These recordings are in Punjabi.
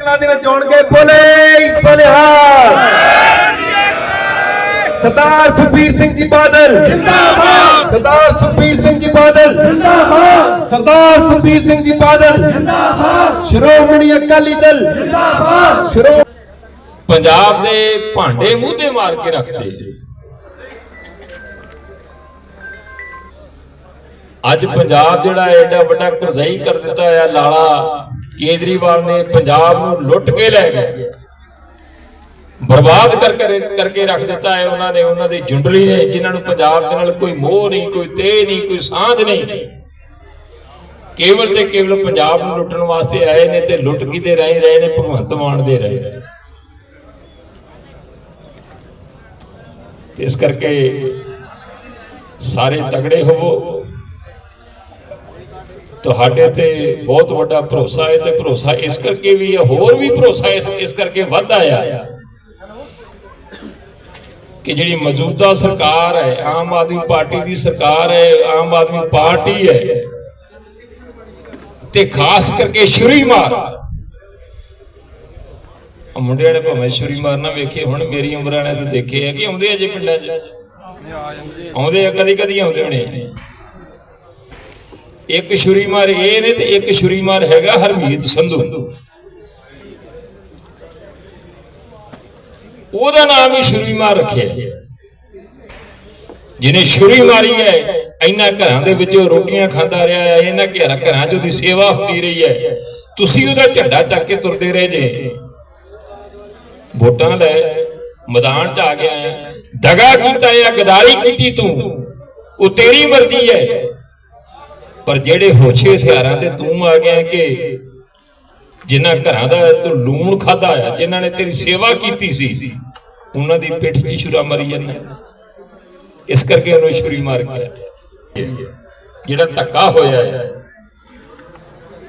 ਕਲਾ ਦੇ ਵਿੱਚ ਆਉਣਗੇ ਬੋਲੇ ਸਨਿਹਾਲ ਸਰਦਾਰ ਸੁਖਬੀਰ ਸਿੰਘ ਜੀ ਬਾਦਲ। ਜਿੰਦਾਬਾਦ। ਸਰਦਾਰ ਸੁਖਬੀਰ ਸਿੰਘ ਜੀ ਬਾਦਲ। ਜਿੰਦਾਬਾਦ। ਸਰਦਾਰ ਸੁਖਬੀਰ ਸਿੰਘ ਜੀ ਬਾਦਲ। ਜਿੰਦਾਬਾਦ। ਸ਼੍ਰੋਮਣੀ ਅਕਾਲੀ ਦਲ। ਜਿੰਦਾਬਾਦ। ਸ਼੍ਰੋ ਪੰਜਾਬ ਦੇ ਭਾਂਡੇ ਮੂੰਹ ਤੇ ਮਾਰ ਕੇ ਰੱਖਦੇ। ਅੱਜ ਪੰਜਾਬ ਜਿਹੜਾ ਐਡਾ ਵੱਡਾ ਕਰਜ਼ਾਈ ਕਰ ਦਿੱਤਾ ਹੈ ਲਾਲਾ ਕੇਜਰੀਵਾਲ ਨੇ ਪੰਜਾਬ ਨੂੰ ਲੁੱਟ ਕੇ ਲੈ ਗਏ। ਬਰਬਾਦ ਕਰਕੇ ਕਰਕੇ ਰੱਖ ਦਿੱਤਾ ਹੈ ਉਹਨਾਂ ਨੇ। ਉਹਨਾਂ ਦੇ ਜੁੰਡਲੀ ਨੇ, ਜਿਨ੍ਹਾਂ ਨੂੰ ਪੰਜਾਬ ਦੇ ਨਾਲ ਕੋਈ ਮੋਹ ਨਹੀਂ, ਕੋਈ ਤੇ ਨਹੀਂ, ਕੋਈ ਸਾਂਝ ਨਹੀਂ। ਕੇਵਲ ਤੇ ਕੇਵਲ ਪੰਜਾਬ ਨੂੰ ਲੁੱਟਣ ਵਾਸਤੇ ਆਏ ਨੇ ਤੇ ਲੁੱਟ ਕਿਤੇ ਰਹੇ ਰਹੇ ਨੇ, ਭਗਵੰਤ ਮਾਨ ਦੇ ਰਹੇ। ਇਸ ਕਰਕੇ ਸਾਰੇ ਤਗੜੇ ਹੋਵੋ। ਤੁਹਾਡੇ ਤੇ ਬਹੁਤ ਵੱਡਾ ਭਰੋਸਾ ਹੈ ਤੇ ਭਰੋਸਾ ਇਸ ਕਰਕੇ ਵੀ ਹੈ, ਹੋਰ ਵੀ ਭਰੋਸਾ ਇਸ ਇਸ ਕਰਕੇ ਵੱਧਦਾ ਆ ਕਿ ਜਿਹੜੀ ਮੌਜੂਦਾ ਸਰਕਾਰ ਹੈ, ਆਮ ਆਦਮੀ ਪਾਰਟੀ ਦੀ ਸਰਕਾਰ ਹੈ, ਆਮ ਆਦਮੀ ਪਾਰਟੀ ਹੈ ਤੇ ਖਾਸ ਕਰਕੇ ਸ਼ੁਰੀ ਮਾਰ। ਆ ਮੁੰਡਿਆਂ ਨੇ ਭਾਵੇਂ ਛੁਰੀ ਮਾਰਨਾ ਵੇਖੇ, ਹੁਣ ਮੇਰੀ ਉਮਰਾਂ ਨੇ ਤਾਂ ਦੇਖੇ ਆ ਕਿ ਆਉਂਦੇ ਆ ਜੇ ਪਿੰਡਾਂ 'ਚ? ਆਉਂਦੇ ਆ ਕਦੀ ਕਦੀ ਆਉਂਦੇ ਹੋਣੇ। ਇੱਕ ਛੁਰੀ ਮਾਰ ਇਹ ਨੇ ਤੇ ਇੱਕ ਛੁਰੀ ਮਾਰ ਹੈਗਾ ਹਰਮੀਤ ਸੰਧੂ। ਉਹਦਾ ਨਾਮ ਹੀ ਛੁਰੀ ਮਾਰ ਰੱਖਿਆ। ਜਿਹਨੇ ਛੁਰੀ ਮਾਰੀ ਹੈ ਇਹਨਾਂ ਘਰਾਂ ਦੇ ਵਿੱਚ ਰੋਟੀਆਂ ਖਾਂਦਾ ਰਿਹਾ ਹੈ ਇਹਨਾਂ ਘਰਾਂ ਘਰਾਂ 'ਚ ਉਹਦੀ ਸੇਵਾ ਹੁੰਦੀ ਰਹੀ ਹੈ। ਤੁਸੀਂ ਉਹਦਾ ਝੰਡਾ ਚੱਕ ਕੇ ਤੁਰਦੇ ਰਹੇ ਜੇ। ਵੋਟਾਂ ਲੈ, ਮੈਦਾਨ 'ਚ ਆ ਗਿਆ ਹੈ। ਦਗਾ ਕੀਤਾ ਜਾਂ ਗਦਾਰੀ ਕੀਤੀ ਤੂੰ। ਉਹ ਤੇਰੀ ਮਰਜ਼ੀ ਹੈ। ਪਰ ਜਿਹੜੇ ਹੋਛੇ ਹਥਿਆਰਾਂ ਤੇ ਤੂੰ ਆ ਗਿਆ ਕਿ ਜਿਨ੍ਹਾਂ ਘਰਾਂ ਦਾ ਤੂੰ ਲੂਣ ਖਾਦਾ ਆ, ਜਿਨ੍ਹਾਂ ਨੇ ਤੇਰੀ ਸੇਵਾ ਕੀਤੀ ਸੀ, ਉਹਨਾਂ ਦੀ ਪਿੱਠ 'ਚ ਛੁਰਾ ਮਾਰੀ ਜਾਂਦਾ ਇਸ ਕਰਕੇ ਉਹਨੂੰ ਛੁਰੀ ਮਾਰ ਗਿਆ ਜਿਹੜਾ ਧੱਕਾ ਹੋਇਆ ਹੈ,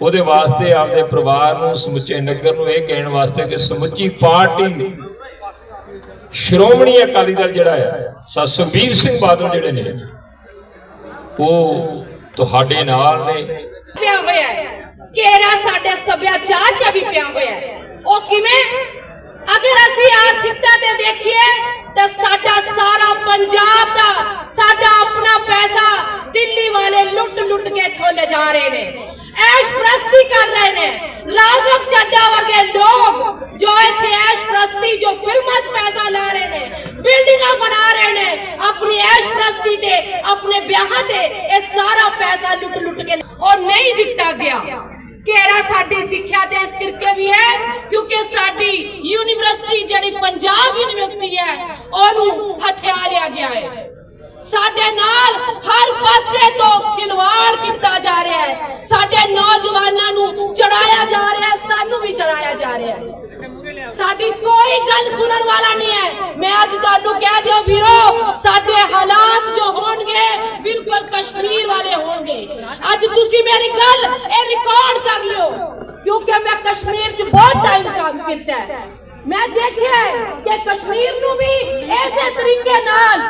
ਉਹਦੇ ਵਾਸਤੇ ਆਪਦੇ ਪਰਿਵਾਰ ਨੂੰ, ਸਮੁੱਚੇ ਨਗਰ ਨੂੰ ਇਹ ਕਹਿਣ ਵਾਸਤੇ ਕਿ ਸਮੁੱਚੀ ਪਾਰਟੀ ਸ਼੍ਰੋਮਣੀ ਅਕਾਲੀ ਦਲ ਜਿਹੜਾ ਹੈ ਸਾ ਸੁਖਬੀਰ ਸਿੰਘ ਬਾਦਲ ਜਿਹੜੇ ਨੇ, ਉਹ ਤੁਹਾਡੇ ਨਾਲ ਨੇ। ਪਿਆ ਹੋਇਆ ਹੈ। ਘੇਰਾ ਸਾਡੇ ਸੱਭਿਆਚਾਰ ਤੇ ਵੀ ਪਿਆ ਹੋਇਆ ਹੈ। ਉਹ ਕਿਵੇਂ? ਅਗਰ ਅਸੀਂ ਆਰਥਿਕਤਾ ਤੇ ਦੇਖੀਏ, ਤਾਂ ਸਾਡਾ ਸਾਰਾ ਪੰਜਾਬ ਦਾ, ਸਾਡਾ ਆਪਣਾ ਪੈਸਾ ਦਿੱਲੀ ਵਾਲੇ ਲੁੱਟ ਲੁੱਟ ਕੇ ਇੱਥੋਂ ਲੈ ਜਾ ਰਹੇ ਨੇ। ਐਸ਼ ਪ੍ਰਸਤੀ ਕਰ ਰਹੇ ਨੇ। ਰਾਘਵ ਚੱਡਾ ਵਰਗੇ ਲੋਕ ਜੋ ਇੱਥੇ ਐਸ਼ ਪ੍ਰਸਤੀ, ਜੋ ਫਿਲਮਾਂ 'ਚ ਪੈਸਾ ਲਾ ਰਹੇ ਨੇ, ਬਿਲਡਿੰਗਾਂ ਬਣਾ ਰਹੇ ਨੇ, ਆਪਣੀ ਐਸ਼ ਪ੍ਰਸਤੀ ਤੇ, ਆਪਣੇ ਵਿਆਹਾਂ ਤੇ ਇਹ ਸਾਰਾ ਪੈਸਾ ਲੁੱਟ ਲੁੱਟ ਕੇ ਉਹ ਨਹੀਂ ਦਿੱਤਾ ਗਿਆ। ਘੇਰਾ ਸਾਡੀ ਸਿੱਖਿਆ ਤੇ ਇਸ ਕਰਕੇ ਵੀ ਹੈ, ਕਿਉਂਕਿ ਸਾਡੀ ਯੂਨੀਵਰਸਿਟੀ ਜਿਹੜੀ ਪੰਜਾਬ ਯੂਨੀਵਰਸਿਟੀ ਹੈ, ਉਹਨੂੰ ਹਥਿਆ ਗਿਆ ਹੈ। ਸਾਡੇ ਨਾਲ ਹਰ ਪਾਸੇ ਤੋਂ ਖਿਲਵਾੜ ਕੀਤਾ ਜਾ ਰਿਹਾ ਹੈ। ਸਾਡੇ ਨੌਜਵਾਨਾਂ ਨੂੰ ਚੜਾਇਆ ਜਾ ਰਿਹਾ ਹੈ, ਸਾਨੂੰ ਵੀ ਚੜਾਇਆ ਜਾ ਰਿਹਾ ਹੈ। ਸਾਡੀ ਕੋਈ ਗੱਲ ਸੁਣਨ ਵਾਲਾ ਨਹੀਂ ਹੈ। ਮੈਂ ਅੱਜ ਤੁਹਾਨੂੰ ਕਹਿ ਦਿਓ ਵੀਰੋ, ਸਾਡੇ ਹਾਲਾਤ ਜੋ ਹੋਣਗੇ, ਬਿਲਕੁਲ ਕਸ਼ਮੀਰ ਵਾਲੇ ਹੋਣਗੇ। ਅੱਜ ਤੁਸੀਂ ਮੇਰੀ ਗੱਲ ਇਹ ਰਿਕਾਰਡ ਕਰ ਲਿਓ, ਕਿਉਂਕਿ ਮੈਂ ਕਸ਼ਮੀਰ 'ਚ ਬਹੁਤ ਟਾਈਮ ਕੰਮ ਕੀਤਾ ਹੈ। ਮੈਂ ਦੇਖਿਆ ਕਿ ਕਸ਼ਮੀਰ ਨੂੰ ਵੀ ਐਸੇ ਤਰੀਕੇ ਨਾਲ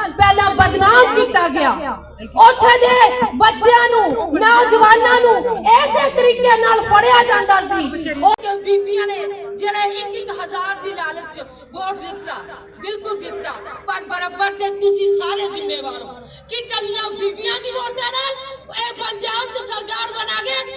ਪਹਿਲਾਂ ਬਦਨਾਮ ਕੀਤਾ ਗਿਆ, ਉੱਥੇ ਦੇ ਬੱਚਿਆਂ ਨੂੰ, ਨੌਜਵਾਨਾਂ ਨੂੰ ਐਸੇ ਤਰੀਕੇ ਨਾਲ ਫੜਿਆ ਜਾਂਦਾ ਸੀ। ਉਹ ਬੀਬੀਆਂ ਨੇ ਜਿਹੜੇ ਇੱਕ ਇੱਕ ਦੀ ਲਾਲਚ ਵੋਟ ਦਿੱਤਾ, ਬਿਲਕੁਲ ਦਿੱਤਾ, ਪਰ ਬਰਾਬਰ ਤੇ ਤੁਸੀਂ ਸਾਰੇ ਜ਼ਿੰਮੇਵਾਰ ਹੋ। ਕਿ ਕੱਲੀਆਂ ਬੀਬੀਆਂ ਦੀ ਵੋਟਾਂ ਨਾਲ ਇਹ ਪੰਜਾਬ 'ਚ ਸਰਕਾਰ ਬਣਾ ਗਏ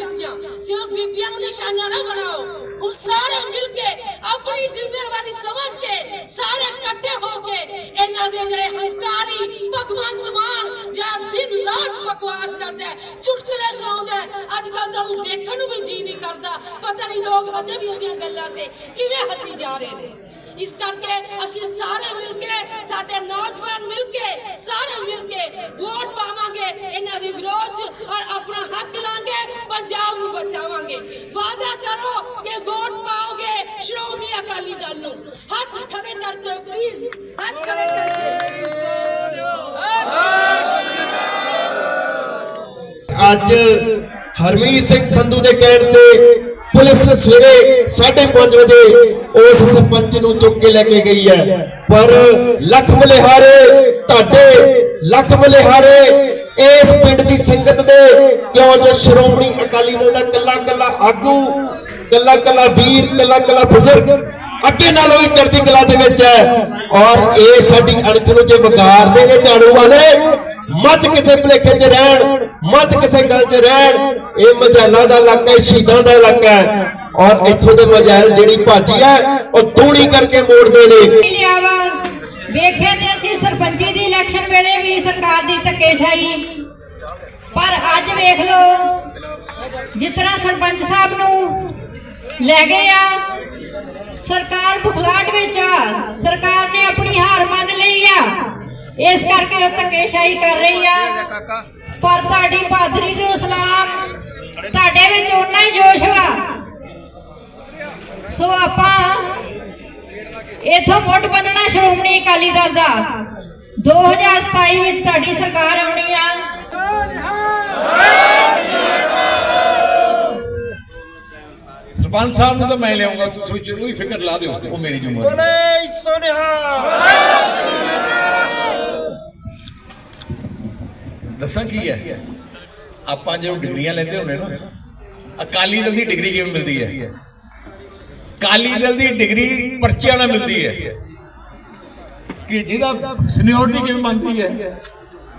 ਦਿੱਤੀਆਂ। ਸਿਰਫ ਬੀਬੀਆਂ ਨੂੰ ਨਿਸ਼ਾਨਾ ਨਾ ਬਣਾਓ। ਹੁਣ ਸਾਰੇ ਮਿਲ ਕੇ, ਆਪਣੀ ਜ਼ਿੰਮੇਵਾਰੀ ਸਮਝ ਕੇ, ਸਾਰੇ ਇਕੱਠੇ ਹੋ ਕੇ ਇਹਨਾਂ ਦੇ ਜਿਹੜੇ ਹੰਕਾਰੀ, ਭਗਵੰਤ ਮਾਨ ਜਿਹੜਾ ਦਿਨ ਰਾਤ ਬਕਵਾਸ ਕਰਦਾ ਚੁਟਕਲੇ ਸੁਣਾਉਂਦਾ ਅੱਜ ਕੱਲ ਤਾਂ ਉਹਨੂੰ ਦੇਖਣ ਨੂੰ ਵੀ ਜੀ ਨਹੀਂ ਕਰਦਾ। ਪਤਾ ਨਹੀਂ ਲੋਕ ਹਜੇ ਵੀ ਉਹਦੀਆਂ ਗੱਲਾਂ ਤੇ ਕਿਵੇਂ ਹੱਸੀ ਜਾ ਰਹੇ ਨੇ। ਇਸ ਕਰਕੇ ਅਸੀਂ ਸਾਰੇ ਮਿਲ ਕੇ, ਸਾਡੇ ਨੌਜਵਾਨ ਮਿਲ ਕੇ, ਸਾਰੇ ਮਿਲ ਕੇ ਵੋਟ ਪਾਵਾਂਗੇ। ਇਹਨਾਂ ਦੇ ਵਿਰੋਧ ਔਰ ਆਪਣਾ ਹੱਕ ਲਾਂਗੇ, ਪੰਜਾਬ ਨੂੰ ਬਚਾਵਾਂਗੇ। ਵਾਅਦਾ ਕਰੋ ਕਿ ਵੋਟ ਪਾਓਗੇ, ਸ਼੍ਰੋਮਣੀ ਅਕਾਲੀ ਦਲ ਨੂੰ। ਹੱਥ ਖੜੇ ਕਰਕੇ ਪਲੀਜ਼ ਹੱਥ ਖੜੇ ਕਰਕੇ। ਅੱਜ ਹਰਮੀਤ ਸਿੰਘ ਸੰਧੂ ਦੇ ਕਹਿਣ ਤੇ ਪੁਲਿਸ ਸਵੇਰੇ 5:30 ਵਜੇ ਉਸ ਸਰਪੰਚ ਨੂੰ ਚੁੱਕ ਕੇ ਲੈ ਕੇ ਗਈ ਹੈ। ਪਰ ਲੱਖ ਬਲਿਹਾਰੇ, ਤੁਹਾਡੇ ਲੱਖ ਬਲਿਹਾਰੇ, ਇਸ ਪਿੰਡ ਦੀ ਸੰਗਤ ਦੇ ਕਿਉਂ ਜੋ ਸ਼੍ਰੋਮਣੀ ਅਕਾਲੀ ਦਲ ਦਾ ਕੱਲਾ ਕੱਲਾ ਆਗੂ, ਕੱਲਾ ਕੱਲਾ ਵੀਰ, ਕੱਲਾ ਕੱਲਾ ਬਜ਼ੁਰਗ ਅੱਗੇ ਨਾਲੋਂ ਵੀ ਚੜ੍ਹਦੀ ਕਲਾ ਦੇ ਵਿੱਚ ਹੈ। ਔਰ ਇਹ ਸਾਡੀ ਅਣਖ ਨੂੰ ਜੇ ਵਿਗਾੜਦੇ ਨੇ ਝਾੜੂ ਵਾਲੇ ਮਤ ਕਿਸੇ ਭੁਲੇਖੇ 'ਚ ਰਹਿਣ, ਮਤ ਕਿਸੇ ਗੱਲ 'ਚ ਰਹਿਣ, ਇਹ ਮਜਾਲਾਂ ਦਾ ਇਲਾਕਾ ਹੈ, ਸ਼ਹੀਦਾਂ ਦਾ ਇਲਾਕਾ ਹੈ। ਔਰ ਇੱਥੋਂ ਦੇ ਮਜਾਲ ਜਿਹੜੀ ਭਾਜੀ ਹੈ, ਉਹ ਦੂਣੀ ਕਰਕੇ ਮੋੜਦੇ ਨੇ। ਲਿਆ ਵੇਖਿਆ ਤੇ ਅਸੀਂ ਸਰਪੰਚੀ ਦੀ ਇਲੈਕਸ਼ਨ ਵੇਲੇ ਵੀ ਸਰਕਾਰ ਦੀ ਧੱਕੇਸ਼ਾਹੀ ਪਰ ਅੱਜ ਵੇਖ ਲਓ, ਜਿਸ ਤਰ੍ਹਾਂ ਸਰਪੰਚ ਸਾਹਿਬ ਨੂੰ ਲੈ ਗਏ ਆ, ਸਰਕਾਰ ਬੁਖਲਾਟ ਵਿੱਚ ਆ, ਸਰਕਾਰ ਨੇ ਆਪਣੀ ਹਾਰ ਮੰਨ ਲਈ ਆ। ਇਸ ਕਰਕੇ ਉਹ ਧੱਕੇਸ਼ਾਹੀ ਕਰ ਰਹੀ ਆ। ਪਰ ਤੁਹਾਡੀ ਬਹਾਦਰੀ ਨੂੰ ਸਲਾਮ। ਤੁਹਾਡੇ ਵਿੱਚ ਓਨਾ ਹੀ ਜੋਸ਼ ਵਾ। ਸੋ ਆਪਾਂ ਇਥੋਂ ਮੁੱਢ ਬੰਨਣਾ ਸ਼੍ਰੋਮਣੀ ਅਕਾਲੀ ਦਲ ਦਾ। 2027 ਵਿੱਚ ਤੁਹਾਡੀ ਸਰਕਾਰ ਆਉਣੀ ਆ। ਸਰਪੰਚ ਸਾਹਿਬ ਨੂੰ ਤਾਂ ਮੈਂ ਲਿਆਉਂਗਾ ਤੁਸੀਂ ਚਲੋ ਹੀ ਫਿਕਰ ਲਾ ਦਿਓ। ਉਹ ਮੇਰੀ ਜ਼ਿੰਮੇਵਾਰੀ ਦੱਸਾਂ ਕੀ ਹੈ? ਆਪਾਂ ਜਦੋਂ ਡਿਗਰੀਆਂ ਲੈਂਦੇ ਹੁੰਦੇ ਨਾ, ਅਕਾਲੀ ਦਲ ਦੀ ਡਿਗਰੀ ਕਿਵੇਂ ਮਿਲਦੀ ਹੈ? ਅਕਾਲੀ ਦਲ ਦੀ ਡਿਗਰੀ ਪਰਚਿਆਂ ਨਾਲ ਮਿਲਦੀ ਹੈ। ਕਿ ਜਿਹਦਾ ਸੀਨੀਅਰਟੀ ਕਿਵੇਂ ਬਣਦੀ ਹੈ?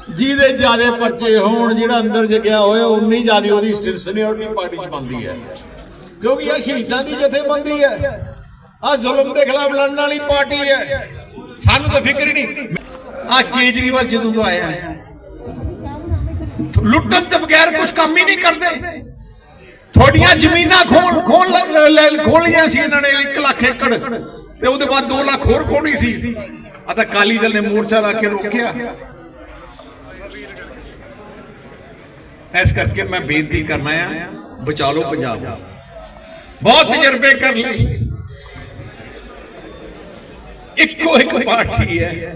ਜਿਹਦੇ ਜਿਆਦੇ ਪਰਚੇ ਹੋਣ, ਜਿਹੜਾ ਅੰਦਰ ਜਗਿਆ ਹੋਇਆ ਉਨੀ ਜਿਆਦੀ ਉਹਦੀ ਸੀਨੀਅਰਟੀ ਪਾਰਟੀ ਚ ਬਣਦੀ ਹੈ। ਕਿਉਂਕਿ ਇਹ ਸ਼ਹੀਦਾਂ ਦੀ ਜਥੇਬੰਦੀ ਹੈ। ਆ ਜ਼ੁਲਮ ਦੇ ਖਿਲਾਫ ਲੜਨ ਵਾਲੀ ਪਾਰਟੀ ਹੈ। ਸਾਨੂੰ ਤਾਂ ਫਿਕਰ ਹੀ ਨਹੀਂ। ਆ ਕੇਜਰੀਵਾਲ ਜਦੋਂ ਤੋਂ ਆਇਆ ਲੁੱਟਣ ਤੋਂ ਬਗੈਰ ਕੁਝ ਕੰਮ ਹੀ ਨਹੀਂ ਕਰਦੇ। ਤੁਹਾਡੀਆਂ ਜ਼ਮੀਨਾਂ ਖੋਲ ਖੋਲ ਖੋਲੀਆਂ ਸੀ ਇਹਨਾਂ ਨੇ 1 ਲੱਖ ਏਕੜ। ਤੇ ਉਹਦੇ ਬਾਅਦ 2 ਲੱਖ ਹੋਰ ਖੋਣੀ ਸੀ। ਆ ਤਾਂ ਕਾਲੀ ਦਲ ਨੇ ਮੋਰਚਾ ਲਾ ਕੇ ਰੋਕਿਆ। ਇਸ ਕਰਕੇ ਮੈਂ ਬੇਨਤੀ ਕਰਨਾ ਆ, ਬਚਾ ਲਓ ਪੰਜਾਬ ਬਹੁਤ ਤਜਰਬੇ ਕਰ ਲਏ। ਇੱਕੋ ਇੱਕ ਪਾਰਟੀ ਹੈ।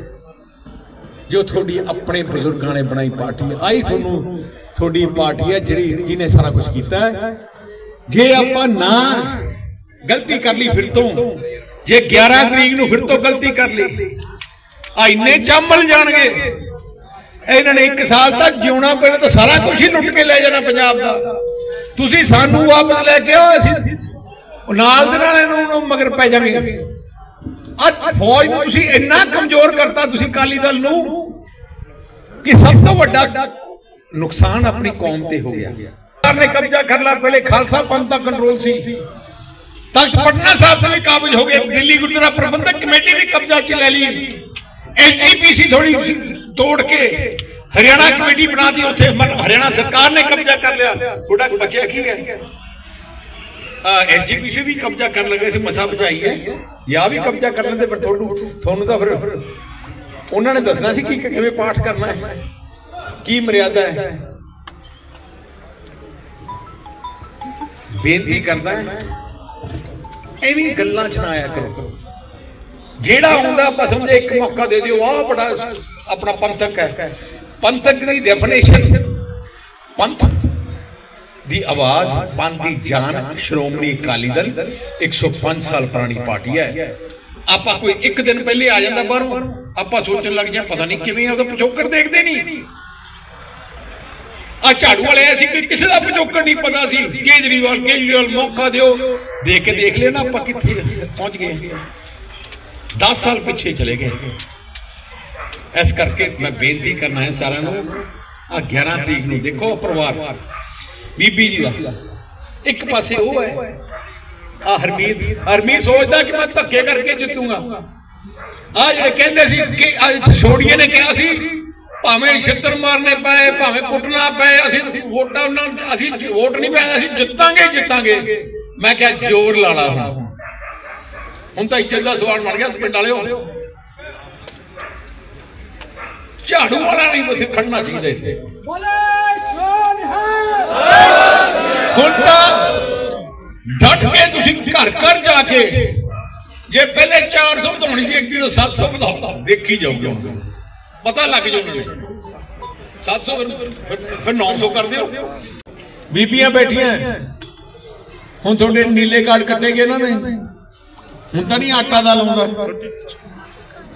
ਜੋ ਤੁਹਾਡੀ ਆਪਣੇ ਬਜ਼ੁਰਗਾਂ ਨੇ ਬਣਾਈ ਪਾਰਟੀ ਹੈ। ਆਈ ਤੁਹਾਨੂੰ ਤੁਹਾਡੀ ਪਾਰਟੀ ਹੈ ਜਿਹੜੀ ਜਿਹਨੇ ਸਾਰਾ ਕੁਝ ਕੀਤਾ ਹੈ। ਜੇ ਆਪਾਂ ਨਾ ਗਲਤੀ ਕਰ ਲਈ ਫਿਰ ਤੋਂ, ਜੇ 11 ਤਰੀਕ ਨੂੰ ਫਿਰ ਤੋਂ ਗਲਤੀ ਕਰ ਲਈ ਆ ਇੰਨੇ ਚਾਮਲ ਜਾਣਗੇ। ਇਹਨਾਂ ਨੇ 1 ਸਾਲ ਤੱਕ ਜਿਉਣਾ ਪੈਣਾ ਤਾਂ ਸਾਰਾ ਕੁਝ ਹੀ ਲੁੱਟ ਕੇ ਲੈ ਜਾਣਾ ਪੰਜਾਬ ਦਾ। ਤੁਸੀਂ ਸਾਨੂੰ ਵਾਪਸ ਲੈ ਕੇ ਆਓ, ਅਸੀਂ ਨਾਲ ਦੇ ਨਾਲ ਇਹਨੂੰ ਇਹਨੂੰ ਮਗਰ ਪੈ ਜਾਣਗੇ ਅੱਜ ਫੌਜ ਨੂੰ ਤੁਸੀਂ ਇੰਨਾ ਕਮਜ਼ੋਰ ਕਰਤਾ ਤੁਸੀਂ ਕਾਲੀ ਦਲ ਨੂੰ ਕਿ ਸਭ ਤੋਂ ਵੱਡਾ ਨੁਕਸਾਨ ਆਪਣੀ ਕੌਮ ਤੇ ਹੋ ਗਿਆ। ਸਰਕਾਰ ਨੇ ਕਬਜ਼ਾ ਕਰ ਲਿਆ, ਪਹਿਲੇ ਖਾਲਸਾ ਪੰਥ ਦਾ ਕੰਟਰੋਲ ਸੀ। ਤਖਤ ਪਟਨਾ ਸਾਹਿਬ ਤੇ ਵੀ ਕਾਬਜ ਹੋ ਗਏ, ਦਿੱਲੀ ਗੁਰਦੁਆਰਾ ਪ੍ਰਬੰਧਕ ਕਮੇਟੀ ਵੀ ਕਬਜ਼ਾ ਚ ਲੈ ਲਈ। ਐਨਜੀਪੀਸੀ ਥੋੜੀ ਤੋੜ ਕੇ ਹਰਿਆਣਾ ਕਮੇਟੀ ਬਣਾ ਦੀ ਉੱਥੇ। ਮਨ- ਹਰਿਆਣਾ ਸਰਕਾਰ ਨੇ ਕਬਜ਼ਾ ਕਰ ਲਿਆ। ਥੋੜਾ ਬਚਿਆ ਕੀ ਹੈ? ਐਨਜੀਪੀਸੀ ਵੀ ਕਬਜ਼ਾ ਕਰਨ ਲੱਗੇ ਸੀ, ਮਸਾ ਬਚਾਈ ਹੈ। ਜਾਂ ਵੀ ਕਬਜ਼ਾ ਕਰ ਲੈਂਦੇ ਪਰ ਤੁਹਾਨੂੰ ਤੁਹਾਨੂੰ ਤਾਂ ਫਿਰ ਉਹਨਾਂ ਨੇ ਦੱਸਣਾ ਸੀ ਕਿ ਕਿਵੇਂ ਪਾਠ ਕਰਨਾ ਹੈ। ਕੀ ਮਰਿਆਦਾ ਹੈ। ਬੇਨਤੀ ਕਰਦਾ ਹੈ, ਐਵੇਂ ਗੱਲਾਂ ਚ ਨਾ ਆਇਆ ਕਰੋ। ਜਿਹੜਾ ਆਉਂਦਾ ਆਪਾਂ ਸਮਝੇ ਇੱਕ ਮੌਕਾ ਦੇ ਦਿਓ। ਆਹ ਬੜਾ ਆਪਣਾ ਪੰਥਕ ਹੈ। ਪੰਥਕ ਦੀ ਡੈਫੀਨੇਸ਼ਨ ਪੰਥ ਦੀ ਆਵਾਜ਼ ਪੰਥ ਦੀ ਜਾਨ ਸ਼੍ਰੋਮਣੀ ਅਕਾਲੀ ਦਲ 105 ਸਾਲ ਪੁਰਾਣੀ ਪਾਰਟੀ ਹੈ। ਆਪਾਂ ਕੋਈ ਇੱਕ ਦਿਨ ਪਹਿਲੇ ਆ ਜਾਂਦਾ ਬਾਹਰੋਂ, ਆਪਾਂ ਸੋਚਣ ਲੱਗ ਜਾਂ ਪਤਾ ਨਹੀਂ ਕਿਵੇਂ ਉਹਦਾ ਪਿਛੋਕੜ ਦੇਖਦੇ ਨਹੀਂ। ਆ ਝਾੜੂ ਵਾਲੇ ਐਸੀ ਕਿ ਕਿਸੇ ਦਾ ਪਿਛੋਕੜ ਨਹੀਂ ਪਤਾ ਸੀ। ਕੇਜਰੀਵਾਲ ਕੇਜਰੀਵਾਲ ਮੌਕਾ ਦਿਓ। ਦੇਖ ਕੇ ਦੇਖ ਲਿਆ ਨਾ ਆਪਾਂ ਕਿੱਥੇ ਪਹੁੰਚ ਗਏ। 10 ਸਾਲ ਪਿੱਛੇ ਚਲੇ ਗਏ। ਇਸ ਕਰਕੇ ਮੈਂ ਬੇਨਤੀ ਕਰਨਾ ਹੈ ਸਾਰਿਆਂ ਨੂੰ, ਆ 11 ਤਰੀਕ ਨੂੰ ਦੇਖੋ ਪਰਿਵਾਰ। ਬੀਬੀ ਜੀ ਦਾ। ਇੱਕ ਪਾਸੇ ਉਹ ਹੈ। ਆ ਹਰਮੀਤ। ਹਰਮੀਤ ਸੋਚਦਾ ਕਿ ਮੈਂ ਧੱਕੇ ਕਰਕੇ ਜਿੱਤੂਗਾ। ਆ ਜਿਹੜੇ ਕਹਿੰਦੇ ਸੀ ਕਿ ਆ ਛੋੜੀਏ ਨੇ ਕਿਹਾ ਸੀ, ਭਾਵੇਂ ਛਿੱਤਰ ਮਾਰਨੇ ਪਏ, ਭਾਵੇਂ ਕੁੱਟਣਾ ਪਏ, ਅਸੀਂ ਵੋਟਾਂ ਉਹਨਾਂ ਅਸੀਂ ਵੋਟ ਨਹੀਂ ਪਾਏ, ਅਸੀਂ ਜਿੱਤਾਂਗੇ ਜਿੱਤਾਂਗੇ। ਮੈਂ ਕਿਹਾ ਜ਼ੋਰ ਲਾ ਲਾ ਹੁਣ। ਤਾਂ ਇੱਜ਼ਤ ਦਾ ਸਵਾਲ ਬਣ ਗਿਆ ਪਿੰਡ ਵਾਲਿਓ। ਝਾੜੂ ਵਾਲਾ ਨਹੀਂ ਉੱਥੇ ਖੜਨਾ ਚਾਹੀਦਾ ਇੱਥੇ। ਹੁਣ ਤਾਂ ਡਟ ਕੇ ਤੁਸੀਂ ਘਰ ਘਰ ਜਾ ਕੇ ਜੇ ਪਹਿਲੇ 400 ਵਧਾਉਣੀ ਸੀ, ਇੱਕ ਦਿਨ 700 ਵਧਾਓ। ਦੇਖੀ ਜਾਓਗੇ ਪਤਾ ਲੱਗ ਜਾਊ 700 ਫਿਰ- ਫਿਰ ਫਿਰ 900 ਕਰ ਦਿਓ। ਬੀਬੀਆਂ ਬੈਠੀਆਂ। ਹੁਣ ਤੁਹਾਡੇ ਨੀਲੇ ਕਾਰਡ ਕੱਟੇ ਗਏ ਇਹਨਾਂ ਨੇ। ਹੁਣ ਤਾਂ ਨਹੀਂ ਆਟਾ ਦਾ ਲਾਉਂਦਾ।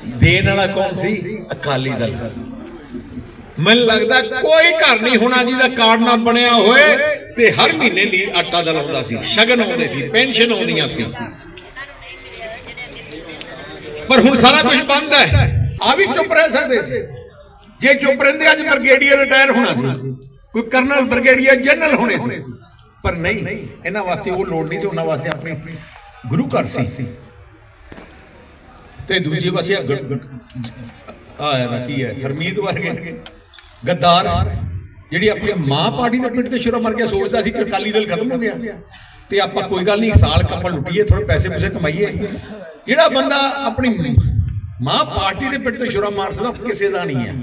ਦੇਣ ਵਾਲਾ ਕੌਣ ਸੀ? ਅਕਾਲੀ ਦਲ। ਮੈਨੂੰ ਲੱਗਦਾ ਕੋਈ ਘਰ ਨਹੀਂ ਹੋਣਾ ਜਿਹਦਾ ਕਾਰਡ ਨਾ ਬਣਿਆ ਹੋਏ ਤੇ ਹਰ ਮਹੀਨੇ ਲੀ ਆਟਾ ਦਲ ਆਉਂਦਾ ਸੀ ਸ਼ਗਨ ਆਉਂਦੇ ਸੀ ਪੈਨਸ਼ਨ ਆਉਂਦੀਆਂ ਸੀ। ਪਰ ਹੁਣ ਸਾਰਾ ਕੁਝ ਬੰਦ ਹੈ। ਆ ਵੀ ਚੁੱਪ ਰਹਿ ਸਕਦੇ ਸੀ। ਜੇ ਚੁੱਪ ਰਹਿੰਦੇ ਅੱਜ ਬ੍ਰਿਗੇਡੀਅਰ ਰਿਟਾਇਰ ਹੋਣਾ ਸੀ। ਕੋਈ ਕਰਨਲ ਬ੍ਰਿਗੇਡੀਅਰ ਜਨਰਲ ਹੋਣੇ ਸੀ। ਪਰ ਨਹੀਂ ਇਹਨਾਂ ਵਾਸਤੇ ਉਹ ਲੋੜ ਨਹੀਂ ਸੀ ਉਹਨਾਂ ਵਾਸਤੇ ਆਪਣੀ ਗੁਰੂ ਘਰ ਸੀ। ਤੇ ਦੂਜੇ ਪਾਸੇ ਆ ਆ ਨਾ ਕੀ ਹੈ? ਹਰਮੀਤ ਵਰਗੇ। ਗੱਦਾਰ ਜਿਹੜੀ ਆਪਣੀ ਮਾਂ ਪਾਰਟੀ ਦੇ ਪਿੰਡ ਤੇ ਸ਼ੁਰੂ ਮਰ ਗਿਆ, ਸੋਚਦਾ ਸੀ ਕਿ ਅਕਾਲੀ ਦਲ ਖਤਮ ਹੋ ਗਿਆ। ਤੇ ਆਪਾਂ ਕੋਈ ਗੱਲ ਨਹੀਂ, ਸਾਲ ਕੱਪੜ ਲੁੱਟੀਏ ਥੋੜੇ ਪੈਸੇ ਪੂਸੇ ਕਮਾਈਏ। ਜਿਹੜਾ ਬੰਦਾ ਆਪਣੀ ਮਾਂ ਪਾਰਟੀ ਦੇ ਪਿੰਡ ਤੋਂ ਸ਼ੁਰੂ ਮਾਰ ਸਕਦਾ, ਕਿਸੇ ਦਾ ਨਹੀਂ ਹੈ।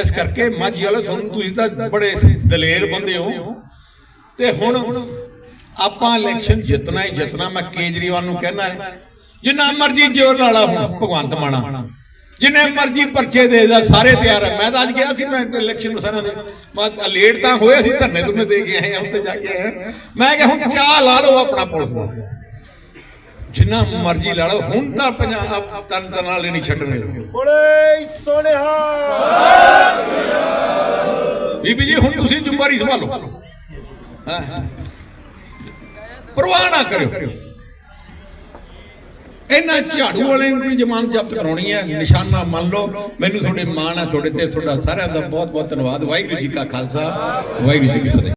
ਇਸ ਕਰਕੇ ਮਾਝੀ ਵਾਲੇ, ਤੁਹਾਨੂੰ ਤੁਸੀਂ ਤਾਂ ਬੜੇ ਦਲੇਰ ਬੰਦੇ ਹੋ। ਤੇ ਹੁਣ ਆਪਾਂ ਇਲੈਕਸ਼ਨ ਜਿੱਤਣਾ ਹੀ ਜਿੱਤਣਾ, ਮੈਂ ਕੇਜਰੀਵਾਲ ਨੂੰ ਕਹਿਣਾ ਹੈ। ਜਿੰਨਾ ਮਰਜ਼ੀ ਜ਼ੋਰ ਲਾ ਲਾ ਹੁਣ, ਭਗਵੰਤ ਮਾਣਾ ਜਿੰਨੇ ਮਰਜ਼ੀ ਪਰਚੇ ਦੇ ਦਾ ਸਾਰੇ ਤਿਆਰ ਹੈ ਮੈਂ ਤਾਂ ਅੱਜ ਗਿਆ ਸੀ ਮੈਂ ਇਲੈਕਸ਼ਨ ਸਾਰਿਆਂ ਦੇ। ਮੈਂ ਲੇਟ ਤਾਂ ਹੋਇਆ ਸੀ ਧਰਨੇ ਤੁਰਨੇ ਦੇ ਕੇ ਆਏ ਆ ਉੱਥੇ ਜਾ ਕੇ ਆਏ ਆ। ਮੈਂ ਕਿਹਾ ਹੁਣ ਚਾਹ ਲਾ ਲਓ ਆਪਣਾ ਪੁਲਿਸ ਦਾ। ਜਿੰਨਾ ਮਰਜ਼ੀ ਲਾ ਲਓ ਹੁਣ ਤਾਂ ਪੰਜਾਬ ਤਨ ਤਨ ਵਾਲੇ ਨਹੀਂ ਛੱਡਣਗੇ ਬੋਲੇ ਸੋਨੇਹਾ ਬੀਬੀ ਜੀ ਹੁਣ ਤੁਸੀਂ ਜ਼ਿੰਮੇਵਾਰੀ ਸੰਭਾਲੋ। ਹਾਂ? ਪਰਵਾਹ ਨਾ ਕਰਿਓ। ਇਹਨਾਂ ਝਾੜੂ ਵਾਲੇ ਦੀ ਜ਼ਮਾਨਤ ਜ਼ਬਤ ਕਰਾਉਣੀ ਹੈ। ਨਿਸ਼ਾਨਾ ਮੰਨ ਲਓ, ਮੈਨੂੰ ਤੁਹਾਡੇ ਮਾਣ ਹੈ, ਤੁਹਾਡੇ ਤੇ ਤੁਹਾਡਾ ਸਾਰਿਆਂ ਦਾ ਬਹੁਤ ਬਹੁਤ ਧੰਨਵਾਦ। ਵਾਹਿਗੁਰੂ ਜੀ ਕਾ ਖਾਲਸਾ, ਵਾਹਿਗੁਰੂ ਜੀ ਕੀ ਫਤਿਹ।